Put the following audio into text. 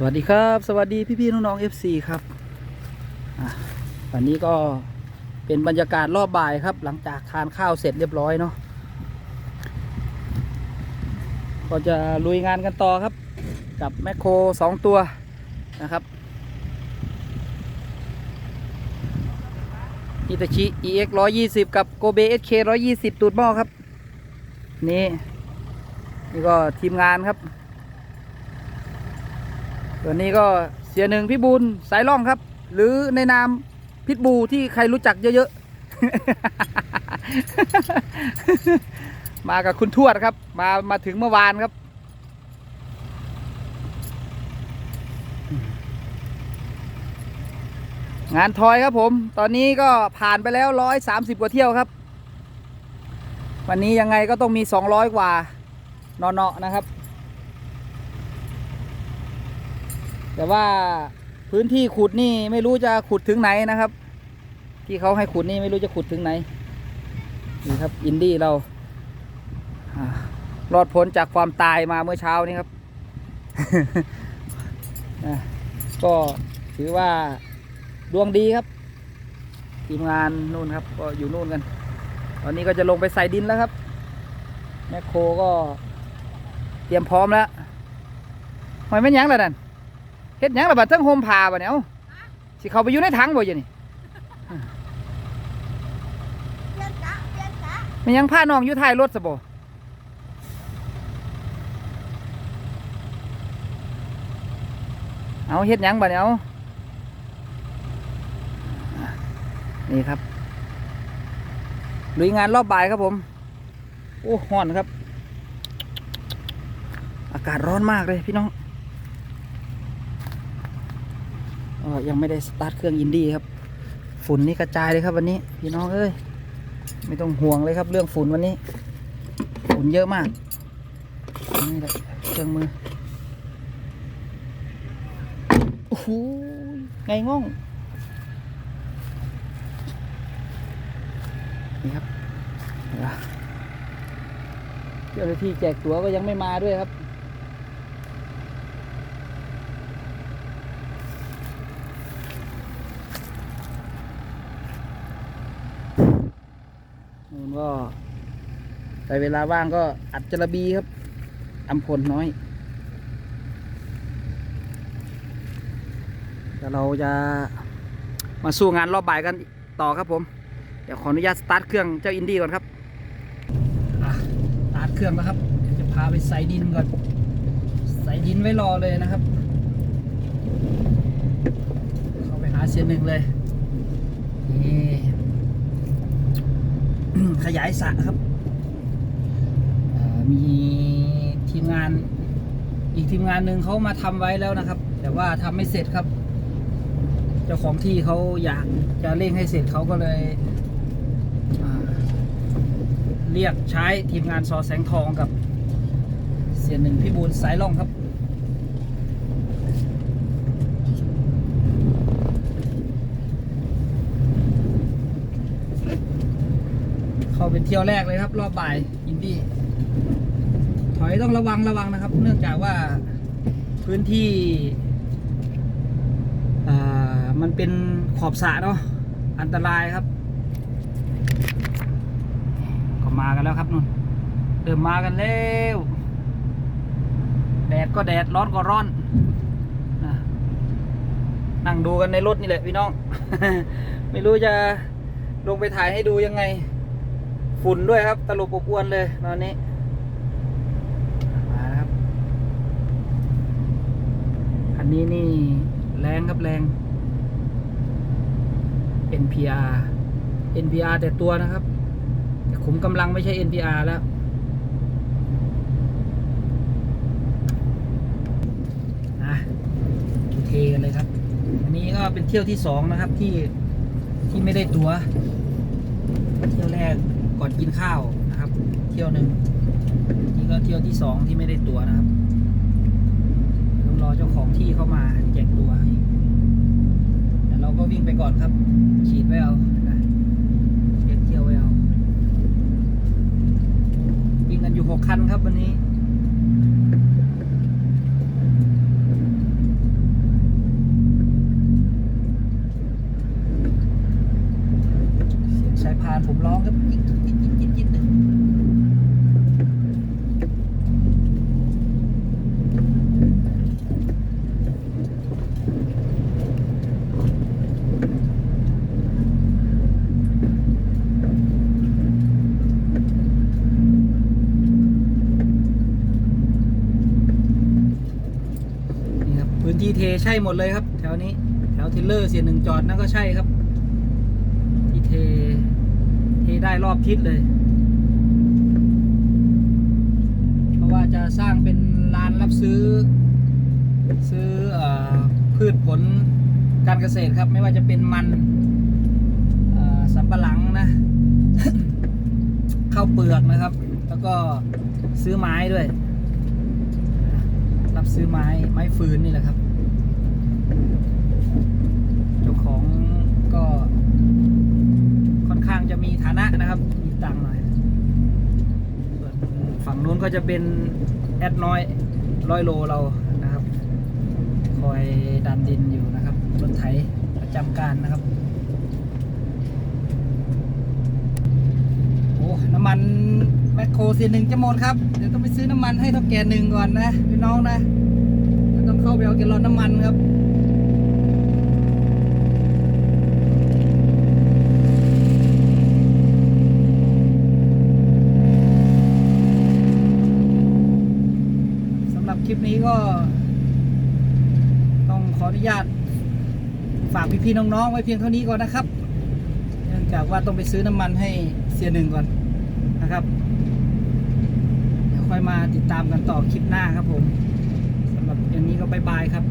สวัสดีครับ สวัสดีพี่ๆน้องๆ FC ครับอะวันนี้ก็เป็นบรรยากาศรอบบ่ายครับ หลังจากทานข้าวเสร็จเรียบร้อยเนาะก็จะลุยงานกันต่อครับ กับแมคโครสองตัวนะครับอิตาชิ EX 120 กับโกเบ SK 120 ตูดหม้อครับ นี่ นี่ก็ทีมงานครับ ตัวนี้ก็เสียหนึ่งพี่บูลสายล่องครับ หรือในนามพิทบูที่ใครรู้จักเยอะๆ มากับคุณทวดครับ มามาถึงเมื่อวานครับ งานทอยครับผม ตอนนี้ก็ผ่านไปแล้วร้อยสามสิบกว่าเที่ยวครับ วันนี้ยังไงก็ต้องมีสองร้อยกว่าเนาะๆนะครับ แต่ว่าพื้นที่ขุดนี่ไม่รู้จะขุดถึงไหนนะครับ ที่เขาให้ขุดนี่ไม่รู้จะขุดถึงไหนนี่ครับอินดี้เรารอดพ้นจากความตายมาเมื่อเช้านี้ครับ ก็ถือว่าดวงดีครับทีมงานนู่นครับ ก็อยู่นู่นกัน ตอนนี้ก็จะลงไปใส่ดินแล้วครับ แมคโครก็เตรียมพร้อมแล้วหอยแม่นยังแล้วนั่น เฮ็ดหยังล่ะบัดทั้งโฮมพาบ่เนี่ยเอ้าสิเข้าไปอยู่ในถังบ่อยู่นี่เปลี่ยนกะเปลี่ยนกะมันยังพาน้องอยู่ท้ายรถซะบ่เอาเฮ็ดหยังบ่เนี่ยเอานี่ครับลุยงานรอบบ่ายครับผม โอ้ฮ้อนครับ อากาศร้อนมากเลยพี่น้อง ก็ยังไม่ได้สตาร์ทเครื่องอินดี้ครับ ฝุ่นนี่กระจายเลยครับวันนี้พี่น้องเอ้ยไม่ต้องห่วงเลยครับเรื่องฝุ่นวันนี้ ฝุ่นเยอะมากนี่แหละเครื่องมือโอ้โหไงง่องนี่ครับเห็นปะเจ้าหน้าที่แจกตั๋วก็ยังไม่มาด้วยครับ นู่นก็แต่เวลาว่างก็อัดจระบีครับอัมพลน้อยเดี๋ยวเราจะมาสู้งานรอบบ่ายกันต่อครับผม เดี๋ยวขออนุญาตสตาร์ทเครื่องเจ้าอินดี้ก่อนครับสตาร์ทเครื่องแล้วครับเดี๋ยวจะพาไปใส่ดินก่อน ใส่ดินไว้รอเลยนะครับ เข้าไปหาเสียนหนึ่งเลยนี่ ขยายสระครับ มีทีมงานอีกทีมงานหนึ่งเขามาทำไว้แล้วนะครับ แต่ว่าทำไม่เสร็จครับ เจ้าของที่เขาอยากจะเร่งให้เสร็จเขาก็เลยเรียกใช้ทีมงานซอแสงทองกับเสียหนึ่งพี่บูลสายล่องครับ เที่ยวแรกเลยครับ รอบบ่ายอินดี้ถอยต้องระวังระวังนะครับ เนื่องจากว่าพื้นที่มันเป็นขอบสระเนาะอันตรายครับ ก็มากันแล้วครับนุ่นเริ่มมากันแล้วแดดก็แดดร้อนก็ร้อนนั่งดูกันในรถนี่แหละพี่น้อง ไม่รู้จะลงไปถ่ายให้ดูยังไง ฝุ่นด้วยครับ ตลบอบอวนเลยตอนนี้ มาครับคันนี้นี่ แรงครับแรง NPR NPR แต่ตัวนะครับขุมกำลังไม่ใช่ NPR แล้ว อะเทกันเลยครับ อันนี้ก็เป็นเที่ยวที่สองนะครับที่ที่ไม่ได้ตัว เที่ยวแรก ก่อนกินข้าวนะครับ เที่ยวหนึ่งนี่ก็เที่ยวที่สองที่ไม่ได้ตั๋วนะครับต้องรอเจ้าของที่เข้ามาแจกตั๋วแต่เราก็วิ่งไปก่อนครับ ฉีดไว้เอานะเก็บเที่ยวไว้เอาวิ่งกันอยู่หกคันครับวันนี้ผมร้องครับ พื้นที่เทใช่หมดเลยครับ แถวนี้ แถวเทเลอร์เสียหนึ่งจอดนั่นก็ใช่ครับ ที่เท เทได้รอบทิศเลย เพราะว่าจะสร้างเป็นลานรับซื้อ ซื้ออพืชผลการเกษตรครับ ไม่ว่าจะเป็นมันเอ่อสำปะหลังนะข้าวเปลือกนะครับ แล้วก็ซื้อไม้ด้วย ซื้อไม้ไม้ฟืนนี่แหละครับ เจ้าของก็ค่อนข้างจะมีฐานะนะครับมีตังค์หน่อยส่วนฝั่งนู้นก็จะเป็นแอดน้อยร้อยโลเรานะครับ คอยดันดินอยู่นะครับรถไถประจำการนะครับ โอ้ น้ำมันแม คโคเสียหนึ่งจะหมดครับ เดี๋ยวต้องไปซื้อน้ำมันให้เท่าแก่หนึ่งก่อนนะพี่น้องนะเดี๋ยวต้องเข้าไปเอาแกลลอนน้ำมันครับสำหรับคลิปนี้ก็ ต้องขออนุญาตฝากพี่ๆน้องๆไว้เพียงเท่านี้ก่อนนะครับ เนื่องจากว่าต้องไปซื้อน้ำมันให้เสียหนึ่งก่อนนะครับ อยมาติดตามกันต่อคลิปหน้าครับผมสำหรับอย่างนี้ก็บายบายครับ